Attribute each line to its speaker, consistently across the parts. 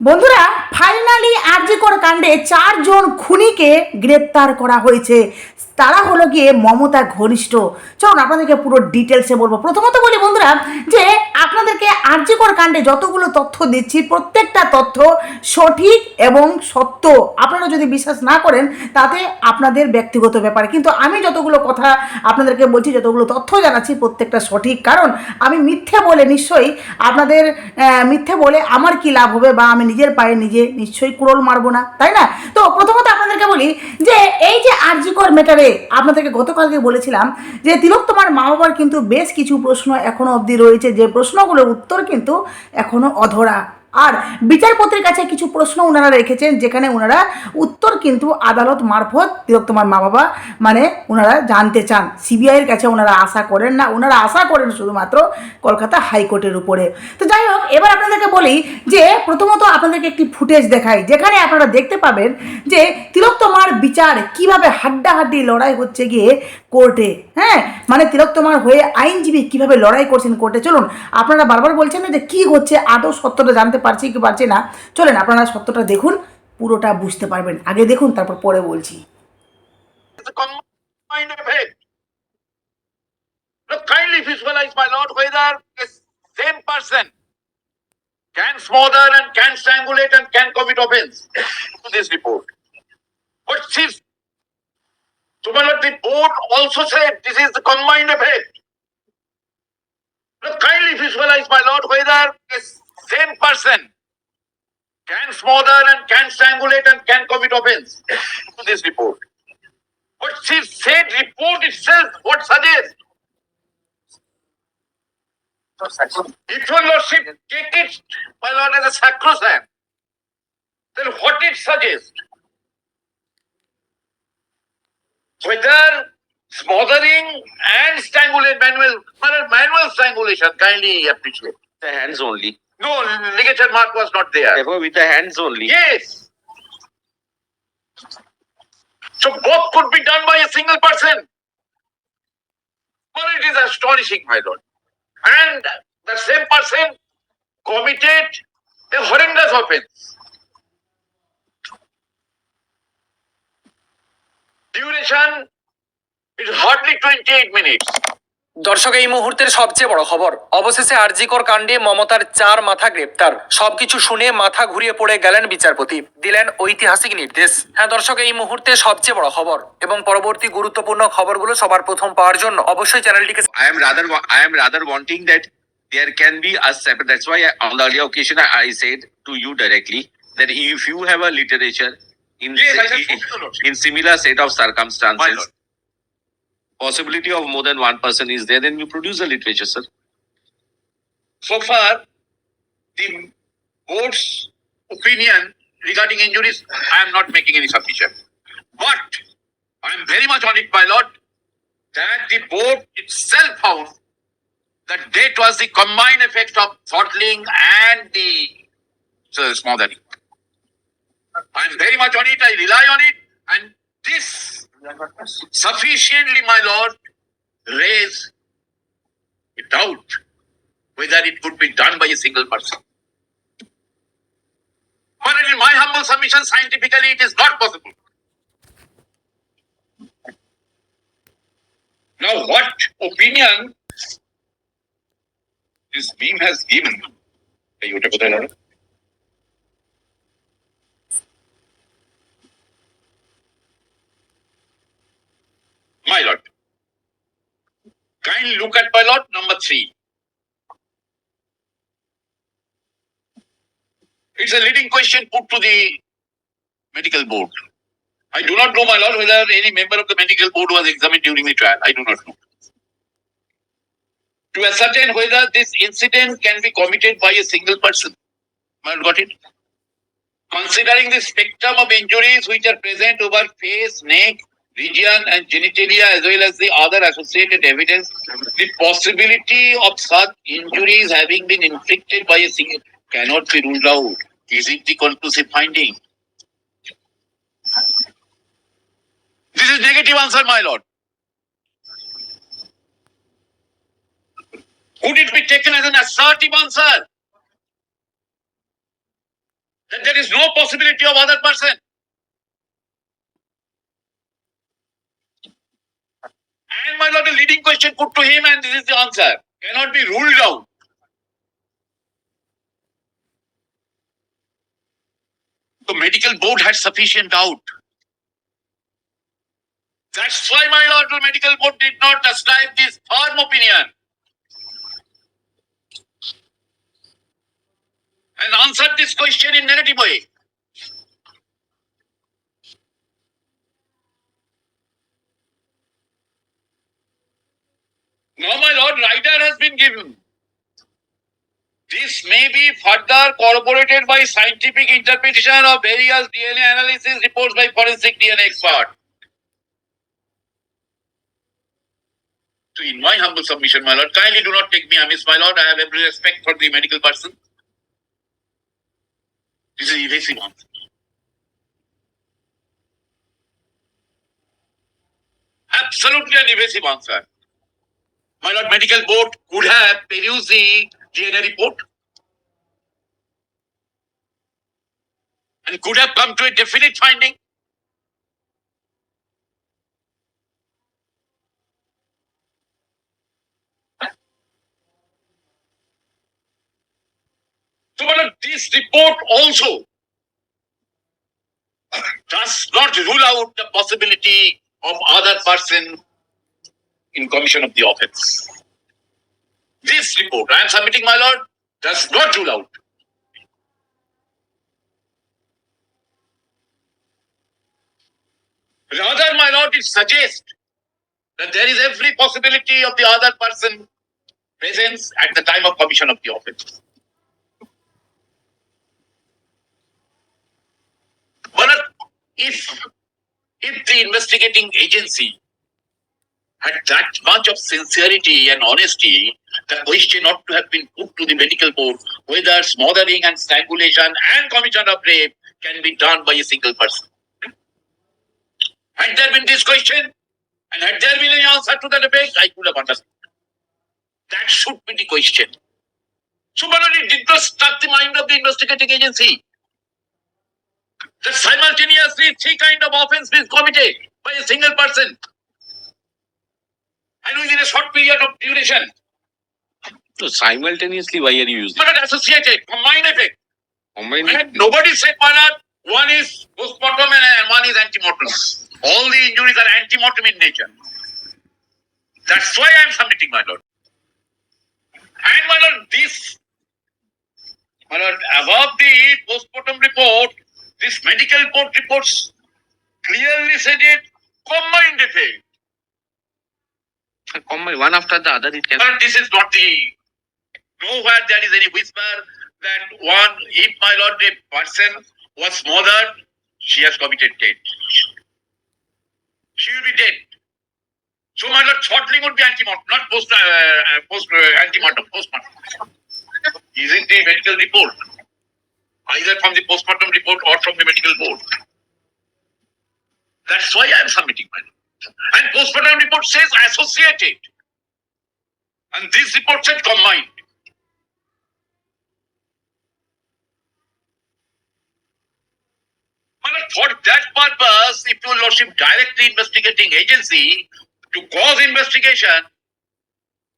Speaker 1: বন্ধুরা ফাইনালি আরজিকর কাণ্ডে চারজন খুনিকে গ্রেপ্তার করা হয়েছে। তারা হলো গিয়ে মমতা ঘনিষ্ঠ। চলুন আপনাদেরকে পুরো ডিটেলসে বলব। প্রথমত বলি বন্ধুরা, যে আপনাদেরকে আরজিকর কাণ্ডে যতগুলো তথ্য দিচ্ছি, প্রত্যেকটা তথ্য সঠিক এবং সত্য। আপনারা যদি বিশ্বাস না করেন, তাতে আপনাদের ব্যক্তিগত ব্যাপার। কিন্তু আমি যতগুলো কথা আপনাদেরকে বলছি, যতগুলো তথ্য জানাচ্ছি, প্রত্যেকটা সঠিক। কারণ আমি মিথ্যে বলে নিশ্চয়ই আপনাদের মিথ্যে বলে আমার কি লাভ হবে বা আমি নিজের পায়ে নিজে নিশ্চয়ই কুড়োল মারবো না, তাই না? তো প্রথমত আপনাদেরকে বলি যে, এই যে আরজিকর মেটারে আপনাদেরকে গতকালকে বলেছিলাম যে, তিলক, তোমার মা বাবার কিন্তু বেশ কিছু প্রশ্ন এখনও অবধি রয়েছে। যে প্রশ্নগুলোর উত্তর কিন্তু এখনও অধরা। আর বিচারপতির কাছে কিছু প্রশ্ন ওনারা রেখেছেন, যেখানে ওনারা উত্তর কিন্তু আদালত মারফত তিলোত্তমার মা বাবা মানে ওনারা জানতে চান। সিবিআইয়ের কাছে ওনারা আশা করেন না ওনারা আশা করেন শুধুমাত্র কলকাতা হাইকোর্টের উপরে। তো যাই হোক, এবার আপনাদেরকে বলি যে প্রথমত আপনাদেরকে একটি ফুটেজ দেখাই, যেখানে আপনারা দেখতে পাবেন যে তিলোত্তমার বিচার কীভাবে হাড্ডাহাড্ডি লড়াই হচ্ছে গিয়ে কোর্টে হ্যাঁ? মানে তিলক তোমার হয়ে আইনজীবী কীভাবে লড়াই করছেন কোর্টে? চলুন, আপনারা বারবার বলছেন যে কি হচ্ছে, আদৌ সত্যটা জানতে পারছি কি পারছে না। চলেন, আপনারা সত্যটা দেখুন, পুরোটা বুঝতে পারবেন। আগে দেখুন, তারপর পরে বলছি।
Speaker 2: Can smother and can strangulate and can commit offense. To this report. But she's lord, the board also said this is the combined effect. Look, kindly visualize, my lord, whether the same person can smother and can strangulate and can commit offense to this report. But she said report itself what suggests. If your lordship take it, my lord, as a sacrosanct, then what it suggests? Whether smothering and strangulate manual, manual strangulation, kindly appreciate.
Speaker 3: the hands only.
Speaker 2: No, ligature mark was not there.
Speaker 3: Therefore, with the hands only.
Speaker 2: Yes. So both could be done by a single person. Well, it is astonishing, my lord. And the same person committed a horrendous offense. Duration is hardly 28 minutes
Speaker 4: দর্শক এই মুহূর্তের সবচেয়ে বড় খবর অবশেষে আরজিকর কাণ্ডে মমতার চার মাথা গ্রেপ্তার। সবকিছু শুনে মাথা ঘুরিয়ে পড়ে গেলেন বিচারপতি দিলেন ঐতিহাসিক নির্দেশ। হ্যাঁ দর্শক এই মুহূর্তে সবচেয়ে বড় খবর এবং পরবর্তী গুরুত্বপূর্ণ খবরগুলো সবার প্রথম পাওয়ার জন্য অবশ্যই চ্যানেলটিকে
Speaker 3: I am rather I am rather wanting that there can be us separate that's why on the early occasion I said to you directly that if you have a literature in
Speaker 2: Yes,
Speaker 3: si-
Speaker 2: have spoken, Your Lordship.
Speaker 3: in similar set of circumstances, possibility of more than one person is there, then you produce a literature, sir.
Speaker 2: So far, the board's opinion regarding injuries, I am not making any submission. But I am very much on it, my lord, that the board itself found that that was the combined effect of throttling and the so, smothering. I am very much on it, I rely on it, and this sufficiently, my lord, raise a doubt whether it could be done by a single person. But in my humble submission, scientifically, it is not possible. Now, what opinion this beam has given? My lord, kindly look at my lord number three. It's a leading question put to the medical board. I do not know, my lord, whether any member of the medical board was examined during the trial. I do not know. To ascertain whether this incident can be committed by a single person. My lord, got it? Considering the spectrum of injuries which are present over face, neck, region, and genitalia, as well as the other associated evidence, the possibility of such injuries having been inflicted by a single cannot be ruled out. Is it the conclusive finding? This is negative answer, my lord. Could it be taken as an assertive answer? that there is no possibility of other person. My lord, a leading question put to him, and this is the answer, cannot be ruled out. The medical board had sufficient doubt. That's why my lord, the medical board did not ascribe this firm opinion. And answered this question in negative way. Now, my lord, rider has been given. This may be further corroborated by scientific interpretation of various DNA analysis reports by forensic DNA expert. In my humble submission, my lord, kindly do not take me amiss, my lord. I have every respect for the medical person. This is evasive answer. Absolutely an evasive answer. My lord, medical board could have perused the DNA report and could have come to a definite finding. So, lord, this report also does not rule out the possibility of other person in commission of the offense. This report I am submitting, my lord, does not rule out. Rather, my lord, it suggests that there is every possibility of the other person presence at the time of commission of the offense. But if if the investigating agency had that much of sincerity and honesty, the question ought to have been put to the medical board whether smothering and strangulation and commission of rape can be done by a single person. Had there been this question, and had there been any answer to that effect, I could have understood. That should be the question. So, it did not struck the mind of the investigating agency that simultaneously three kind of offense is committed by a single person and within a short period of duration,
Speaker 3: So simultaneously, why are you using?
Speaker 2: but not associated, combined effect.
Speaker 3: Combine
Speaker 2: And nobody said, lord, one is postmortem and one is antemortem. All the injuries are antemortem in nature. That's why I am submitting, my lord. And my lord, this, my lord, above the postmortem report, this medical report reports clearly said it combined effect.
Speaker 3: One after the other. It can.
Speaker 2: But this is not the nowhere there is any whisper that one, if my lord, a person was smothered, she has committed death. She will be dead. So my lord, throttling would be antemortem, not post uh, uh, post uh, antemortem, postmortem. Isn't the medical report either from the postmortem report or from the medical board? That's why I am submitting my lord. And postmortem report says associated. And this report said combined. Lord, For that purpose, if your lordship directly investigating agency to cause investigation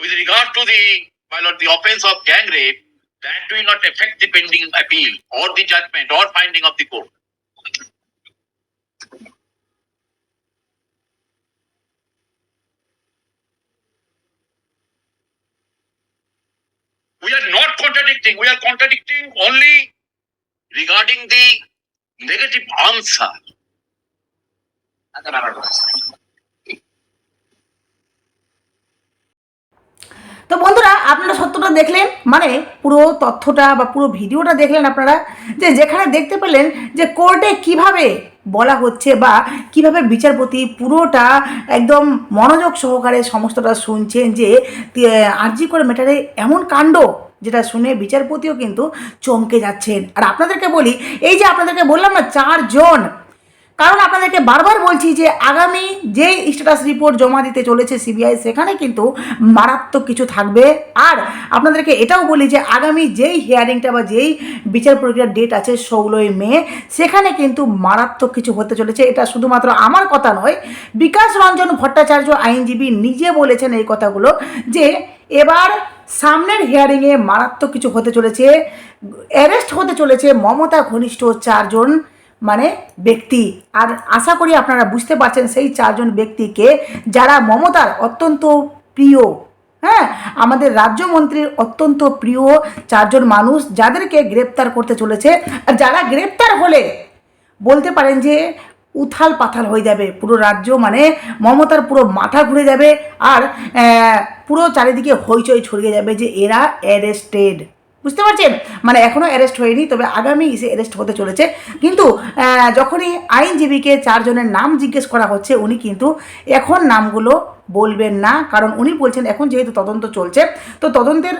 Speaker 2: with regard to the my lord, the offense of gang rape, that will not affect the pending appeal or the judgment or finding of the court. We are not contradicting, we are contradicting only regarding the negative answer.
Speaker 1: তো বন্ধুরা, আপনারা সত্যটা দেখলেন মানে পুরো তথ্যটা বা পুরো ভিডিওটা দেখলেন আপনারা, যে যেখানে দেখতে পেলেন যে কোর্টে কীভাবে বলা হচ্ছে বা কীভাবে বিচারপতি পুরোটা একদম মনোযোগ সহকারে সমস্তটা শুনছেন যে আর্জি করে মেটারে এমন কাণ্ড যেটা শুনে বিচারপতিও কিন্তু চমকে যাচ্ছেন। আর আপনাদেরকে বলি, এই যে আপনাদেরকে বললাম না, চারজন কারণ আপনাদেরকে বারবার বলছি যে আগামী যে স্ট্যাটাস রিপোর্ট জমা দিতে চলেছে সিবিআই সেখানে কিন্তু মারাত্মক কিছু থাকবে। আর আপনাদেরকে এটাও বলি যে আগামী যেই হিয়ারিংটা বা যেই বিচার প্রক্রিয়ার ডেট আছে ষোলোই মে, সেখানে কিন্তু মারাত্মক কিছু হতে চলেছে। এটা শুধুমাত্র আমার কথা নয়, বিকাশ রঞ্জন ভট্টাচার্য আইনজীবী নিজে বলেছেন এই কথাগুলো যে এবার সামনের হিয়ারিংয়ে মারাত্মক কিছু হতে চলেছে অ্যারেস্ট হতে চলেছে মমতা ঘনিষ্ঠ চারজন। মানে ব্যক্তি। আর আশা করি আপনারা বুঝতে পারছেন সেই চারজন ব্যক্তিকে যারা মমতার অত্যন্ত প্রিয় হ্যাঁ? আমাদের রাজ্যমন্ত্রীর অত্যন্ত প্রিয় চারজন মানুষ যাদেরকে গ্রেপ্তার করতে চলেছে। আর যারা গ্রেপ্তার হলে বলতে পারেন যে উথাল পাথাল হয়ে যাবে, পুরো রাজ্য মানে মমতার পুরো মাথা ঘুরে যাবে আর পুরো চারিদিকে হইচই ছড়িয়ে যাবে যে এরা অ্যারেস্টেড বুঝতে পারছেন? মানে এখনও অ্যারেস্ট হয়নি, তবে আগামী ইসে অ্যারেস্ট হতে চলেছে। কিন্তু যখনই আইনজীবীকে চারজনের নাম জিজ্ঞেস করা হচ্ছে, উনি কিন্তু এখন নামগুলো বলবেন না। কারণ উনি বলছেন, এখন যেহেতু তদন্ত চলছে, তো তদন্তের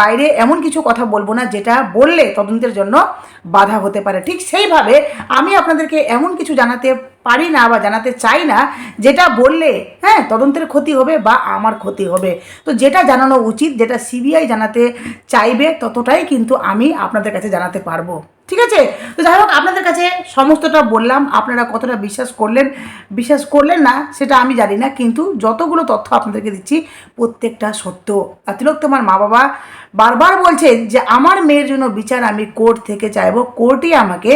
Speaker 1: বাইরে এমন কিছু কথা বলব না, যেটা বললে তদন্তের জন্য বাধা হতে পারে। ঠিক সেইভাবে আমি আপনাদেরকে এমন কিছু জানাতে পারি না বা জানাতে চাই না, যেটা বললে হ্যাঁ তদন্তের ক্ষতি হবে বা আমার ক্ষতি হবে। তো যেটা জানানো উচিত, যেটা সিবিআই জানাতে চাইবে, ততটাই কিন্তু আমি আপনাদের কাছে জানাতে পারব। ঠিক আছে? তো যাই হোক, আপনাদের কাছে সমস্তটা বললাম, আপনারা কতটা বিশ্বাস করলেন বিশ্বাস করলেন না, সেটা আমি জানি না, কিন্তু যতগুলো তথ্য আপনাদেরকে দিচ্ছি, প্রত্যেকটা সত্য। তিলক তোমার মা বাবা বারবার বলছেন যে, আমার মেয়ের জন্য বিচার আমি কোর্ট থেকে চাইব। কোর্টই আমাকে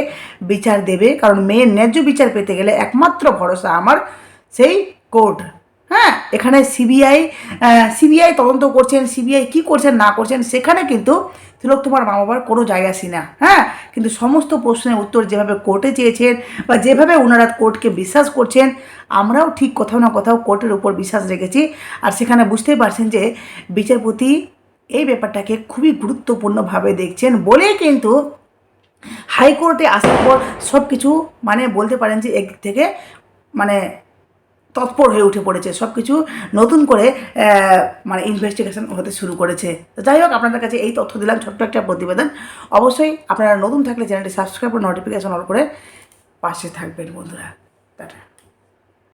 Speaker 1: বিচার দেবে, কারণ মেয়ের ন্যায্য বিচার পেতে গেলে একমাত্র ভরসা আমার, সেই কোর্ট। হ্যাঁ? এখানে সিবিআই সিবিআই তদন্ত করছেন সিবিআই কি করছেন, না করছেন, সেখানে কিন্তু তিলক তোমার মা বাবার কোনো জায়গা না হ্যাঁ? কিন্তু সমস্ত প্রশ্নের উত্তর যেভাবে কোর্টে চেয়েছেন বা যেভাবে ওনারা কোর্টকে বিশ্বাস করছেন, আমরাও ঠিক কোথাও না কোথাও কোর্টের উপর বিশ্বাস রেখেছি। আর সেখানে বুঝতেই পারছেন যে বিচারপতি এই ব্যাপারটাকে খুবই গুরুত্বপূর্ণভাবে দেখছেন বলেই কিন্তু হাইকোর্টে আসার পর সব কিছু মানে বলতে পারেন যে একদিক থেকে মানে তৎপর হয়ে উঠে পড়েছে। সব কিছু নতুন করে মানে ইনভেস্টিগেশন হতে শুরু করেছে। যাই হোক, আপনাদের কাছে এই তথ্য দিলাম, ছোট্ট একটা প্রতিবেদন। অবশ্যই আপনারা নতুন থাকলে চ্যানেলটি সাবস্ক্রাইব করে নোটিফিকেশন অন করে পাশে থাকবেন বন্ধুরা। টাটা।